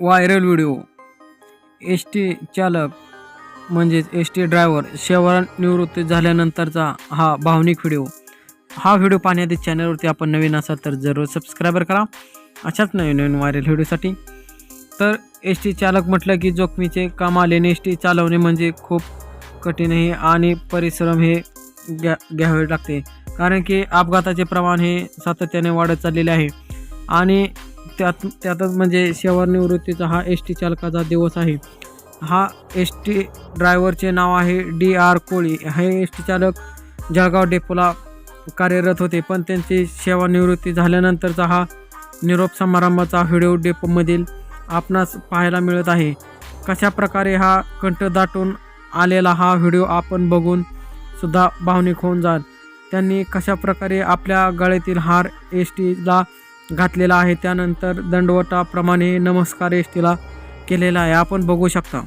Viral video. S T चालक म्हणजेच S T driver सेवानिवृत्ती झाल्यानंतरचा हा भावनिक व्हिडिओ. हा व्हिडिओ पाहण्याआधी चॅनलवरती आपण नवीन असाल तर जरूर सबस्क्रायबर करा. अशाच नवीन नवीन व्हायरल व्हिडिओसाठी. तर एस टी चालक म्हटलं की जोखमीचे काम आले एस टी चालवणे म्हणजे खूप कठीण आहे आणि परिश्रम हे घ्या घ्यावे लागते. कारण की अपघाताचे प्रमाण हे सातत्याने वाढत चाललेले आहे. आणि त्यात त्यातच म्हणजे सेवानिवृत्तीचा हा एस टी चालकाचा दिवस आहे. हा एस टी ड्रायव्हरचे नाव आहे डी आर कोळी. हे एस टी चालक जळगाव डेपोला कार्यरत होते पण त्यांची सेवानिवृत्ती झाल्यानंतरचा हा निरोप समारंभाचा व्हिडिओ डेपोमधील आपणास पाहायला मिळत आहे. कशा प्रकारे हा कंठ दाटून आलेला हा व्हिडिओ आपण बघून सुद्धा भावनिक होऊन जाल. त्यांनी कशा प्रकारे आपल्या गळ्यातील हार एस टीला घातलेला आहे. त्यानंतर दंडवटाप्रमाणे नमस्कार एस केलेला आहे. आपण बघू शकता.